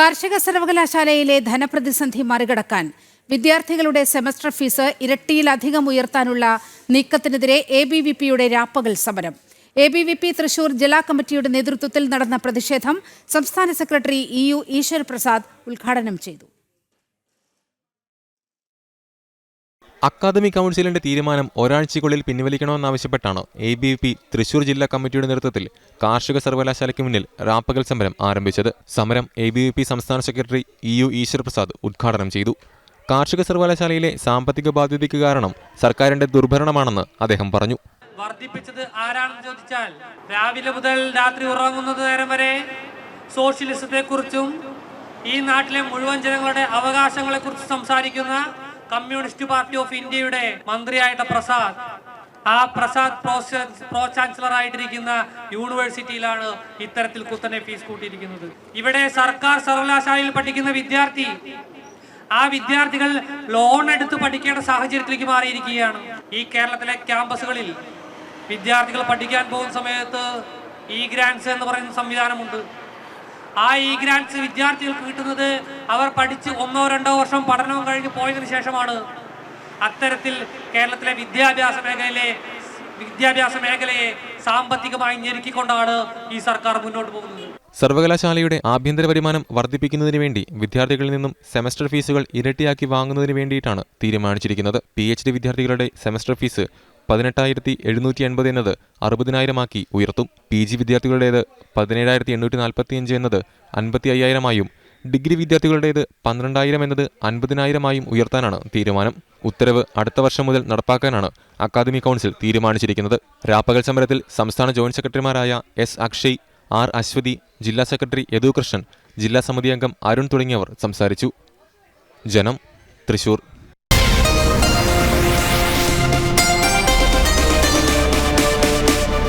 കാർഷിക സർവകലാശാലയിലെ ധനപ്രതിസന്ധി മറികടക്കാൻ വിദ്യാർത്ഥികളുടെ സെമസ്റ്റർ ഫീസ് ഇരട്ടിയിലധികം ഉയർത്താനുള്ള നീക്കത്തിനെതിരെ എ ബി വി പിയുടെ രാപ്പകൽ സമരം. A B V P Thrissur ജില്ലാ കമ്മിറ്റിയുടെ നേതൃത്വത്തിൽ നടന്ന പ്രതിഷേധം സംസ്ഥാന secretary E U Eshwar Prasad ഉദ്ഘാടനം ചെയ്തു. അക്കാദമി കൗൺസിലിന്റെ തീരുമാനം ഒരാഴ്ചയ്ക്കുള്ളിൽ പിൻവലിക്കണമെന്നാവശ്യപ്പെട്ടാണ് എ ബി പി തൃശൂർ ജില്ലാ കമ്മിറ്റിയുടെ നേതൃത്വത്തിൽ കാർഷിക സർവകലാശാലയ്ക്ക് മുന്നിൽ റാപ്പകൽ സമരം ആരംഭിച്ചത്. സമരം എ ബി പി സംസ്ഥാന secretary E U Eshwar Prasad ഉദ്ഘാടനം ചെയ്തു. കാർഷിക സർവകലാശാലയിലെ സാമ്പത്തിക ബാധ്യതയ്ക്ക് കാരണം സർക്കാരിന്റെ ദുർഭരണമാണെന്ന് അദ്ദേഹം പറഞ്ഞു. വർദ്ധിപ്പിച്ചത് ആരാണെന്ന് ചോദിച്ചാൽ രാവിലെ മുതൽ രാത്രി ഉറങ്ങുന്നത് നേരം വരെ സോഷ്യലിസത്തെ കുറിച്ചും ഈ നാട്ടിലെ മുഴുവൻ ജനങ്ങളുടെ അവകാശങ്ങളെ കുറിച്ച് സംസാരിക്കുന്ന കമ്മ്യൂണിസ്റ്റ് പാർട്ടി ഓഫ് ഇന്ത്യയുടെ മന്ത്രിയായിട്ട് പ്രസാദ്. ആ പ്രസാദ് പ്രോ ചാൻസലർ ആയിട്ടിരിക്കുന്ന യൂണിവേഴ്സിറ്റിയിലാണ് ഇത്തരത്തിൽ കുത്തനെ ഫീസ് കൂട്ടിയിരിക്കുന്നത്. ഇവിടെ സർക്കാർ സർവകലാശാലയിൽ പഠിക്കുന്ന വിദ്യാർത്ഥി ആ വിദ്യാർത്ഥികൾ ലോൺ എടുത്ത് പഠിക്കേണ്ട സാഹചര്യത്തിലേക്ക് മാറിയിരിക്കുകയാണ്. ഈ കേരളത്തിലെ ക്യാമ്പസുകളിൽ വിദ്യാർത്ഥികൾ പഠിക്കാൻ പോകുന്ന സമയത്ത് ഇ ഗ്രാൻസ് എന്ന് പറയുന്ന സംവിധാനമുണ്ട്. ആ ഇ ഗ്രാൻഡ്സ് വിദ്യാർത്ഥികൾക്ക് കിട്ടുന്നത് അവർ പഠിച്ച് ഒന്നോ രണ്ടോ വർഷം പഠനവും കഴിഞ്ഞ് പോയതിന് ശേഷമാണ്. അത്തരത്തിൽ കേരളത്തിലെ വിദ്യാഭ്യാസ മേഖലയിലെ വിദ്യാഭ്യാസ മേഖലയെ സാമ്പത്തികമായി ഞെരുക്കിക്കൊണ്ടാണ് ഈ സർക്കാർ മുന്നോട്ട് പോകുന്നത്. സർവകലാശാലയുടെ ആഭ്യന്തര വരുമാനം വർദ്ധിപ്പിക്കുന്നതിന് വേണ്ടി വിദ്യാർത്ഥികളിൽ നിന്നും സെമസ്റ്റർ ഫീസുകൾ ഇരട്ടിയാക്കി വാങ്ങുന്നതിന് വേണ്ടിയിട്ടാണ് തീരുമാനിച്ചിരിക്കുന്നത്. പി എച്ച് ഡി വിദ്യാർത്ഥികളുടെ സെമസ്റ്റർ ഫീസ് പതിനെട്ടായിരത്തി എഴുന്നൂറ്റി എൺപത് എന്നത് അറുപതിനായിരമാക്കി ഉയർത്തും. പി ജി വിദ്യാർത്ഥികളുടേത് പതിനേഴായിരത്തി എണ്ണൂറ്റി നാൽപ്പത്തിയഞ്ച് എന്നത് അൻപത്തി അയ്യായിരമായും ഡിഗ്രി വിദ്യാർത്ഥികളുടേത് പന്ത്രണ്ടായിരം എന്നത് അൻപതിനായിരമായും ഉയർത്താനാണ് തീരുമാനം. ഉത്തരവ് അടുത്ത വർഷം മുതൽ നടപ്പാക്കാനാണ് അക്കാദമി കൗൺസിൽ തീരുമാനിച്ചിരിക്കുന്നത്. രാപ്പകൽ സമരത്തിൽ സംസ്ഥാന ജോയിന്റ് സെക്രട്ടറിമാരായ എസ് അക്ഷയ് ആർ അശ്വതി ജില്ലാ സെക്രട്ടറി യദു കൃഷ്ണൻ ജില്ലാ സമിതി അംഗം അരുൺ തുടങ്ങിയവർ സംസാരിച്ചു. ജനം തൃശൂർ.